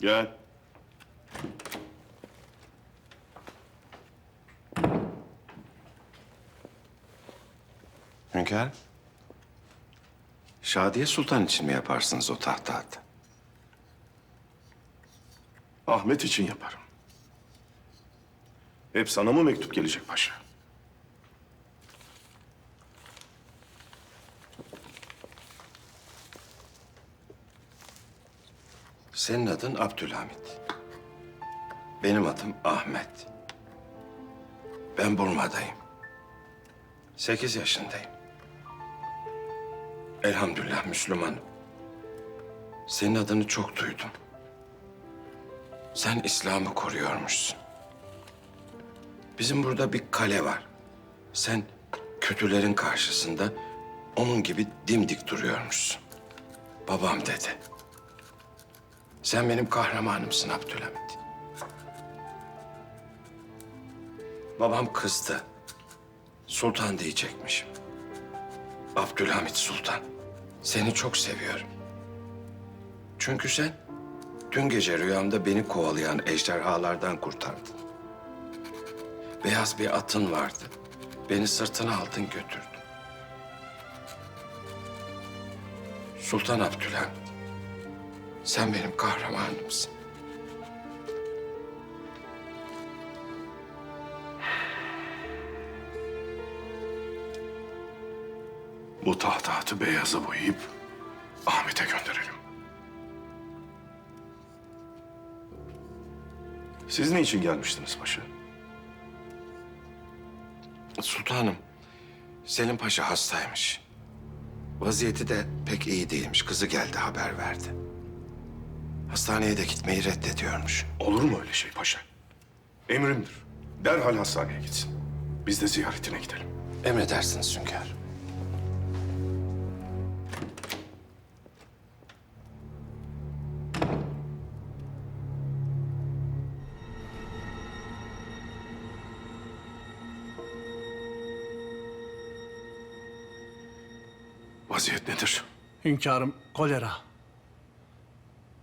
Gel. Hünkâr. Şadiye Sultan için mi yaparsınız o tahtatı? Ahmet için yaparım. Hep sana mı mektup gelecek paşa? Senin adın Abdülhamit. Benim adım Ahmet. Ben Burma'dayım. Sekiz yaşındayım. Elhamdülillah Müslümanım. Senin adını çok duydum. Sen İslam'ı koruyormuşsun. Bizim burada bir kale var. Sen kötülerin karşısında onun gibi dimdik duruyormuşsun. Babam dedi. Sen benim kahramanımsın Abdülhamit. Babam kızdı. Sultan diyecekmişim. Abdülhamit Sultan. Seni çok seviyorum. Çünkü sen dün gece rüyamda beni kovalayan ejderhalardan kurtardın. Beyaz bir atın vardı. Beni sırtına aldın götürdün. Sultan Abdülhamit. Sen benim kahramanımsın. Bu tahtatı beyaza boyayıp Ahmet'e gönderelim. Siz ne için gelmiştiniz paşa? Sultanım, Selim Paşa hastaymış. Vaziyeti de pek iyi değilmiş. Kızı geldi haber verdi. Hastaneye de gitmeyi reddediyormuş. Olur mu öyle şey paşa? Emrimdir. Derhal hastaneye gitsin. Biz de ziyaretine gidelim. Emredersiniz hünkâr. Vaziyet nedir? Hünkârım kolera.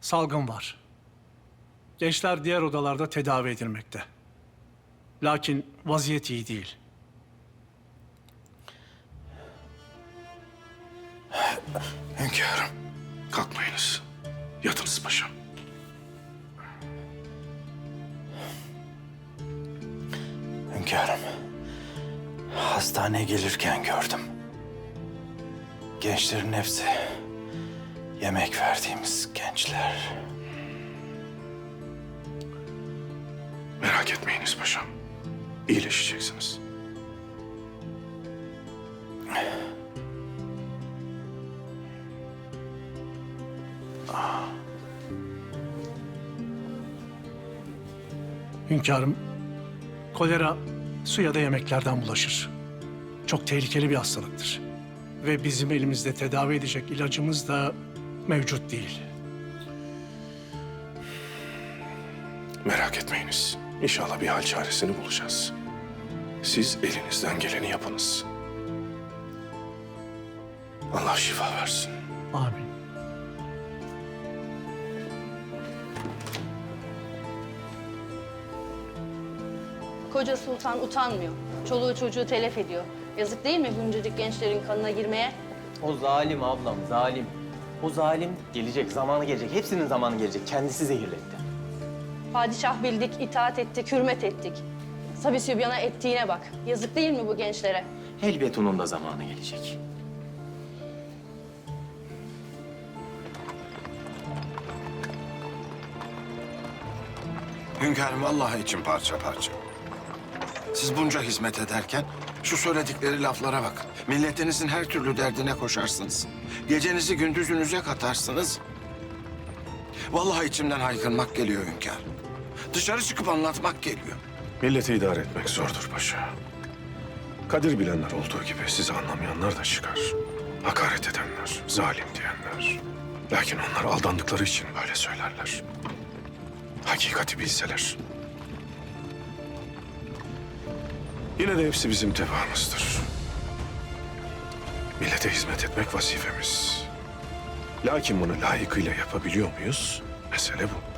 Salgın var. Gençler diğer odalarda tedavi edilmekte. Lakin vaziyet iyi değil. Hünkârım. Kalkmayınız. Yatınız paşam. Hünkârım, hastaneye gelirken gördüm. Gençlerin hepsi yemek verdiğimiz gençler. Merak etmeyiniz paşam. İyileşeceksiniz. Hünkârım, kolera su ya da yemeklerden bulaşır. Çok tehlikeli bir hastalıktır. Ve bizim elimizde tedavi edecek ilacımız da mevcut değil. Merak etmeyiniz. İnşallah bir hal çaresini bulacağız. Siz elinizden geleni yapınız. Allah şifa versin. Amin. Koca sultan utanmıyor. Çoluğu çocuğu telef ediyor. Yazık değil mi güncecik gençlerin kanına girmeye? O zalim ablam, zalim. O zalim gelecek, zamanı gelecek. Hepsinin zamanı gelecek. Kendisi zehirletti. Padişah bildik, itaat ettik, hürmet ettik. Sabi Sübyan'a ettiğine bak. Yazık değil mi bu gençlere? Elbet onun da zamanı gelecek. Hünkârım vallahi için parça parça. Siz bunca hizmet ederken şu söyledikleri laflara bakın. Milletinizin her türlü derdine koşarsınız. Gecenizi gündüzünüze katarsınız. Vallahi içimden haykırmak geliyor hünkâr. Dışarı çıkıp anlatmak geliyor. Milleti idare etmek zordur paşa. Kadir bilenler olduğu gibi sizi anlamayanlar da çıkar. Hakaret edenler, zalim diyenler. Lakin onlar aldandıkları için böyle söylerler. Hakikati bilseler. Yine de hepsi bizim tebamızdır. Millete hizmet etmek vazifemiz. Lakin bunu layıkıyla yapabiliyor muyuz? Mesele bu.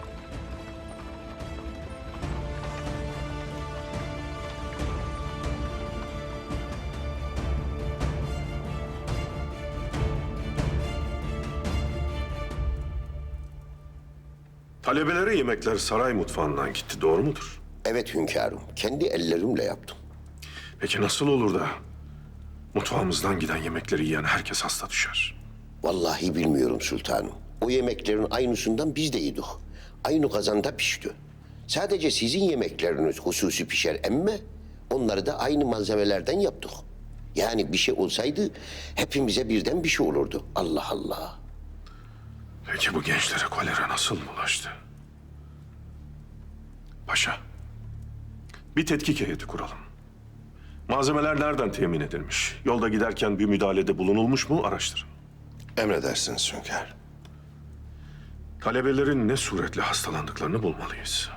Talebelere yemekler saray mutfağından gitti, doğru mudur? Evet hünkârım, kendi ellerimle yaptım. Peki nasıl olur da mutfağımızdan giden yemekleri yiyen herkes hasta düşer? Vallahi bilmiyorum sultanım. O yemeklerin aynısından biz de yedik. Aynı kazanda pişti. Sadece sizin yemekleriniz hususi pişer emme, onları da aynı malzemelerden yaptık. Yani bir şey olsaydı hepimize birden bir şey olurdu. Allah Allah. Peki bu gençlere kolera nasıl bulaştı? Paşa, bir tetkik heyeti kuralım. Malzemeler nereden temin edilmiş? Yolda giderken bir müdahalede bulunulmuş mu araştırın. Emredersiniz hünkâr. Talebelerin ne suretle hastalandıklarını bulmalıyız.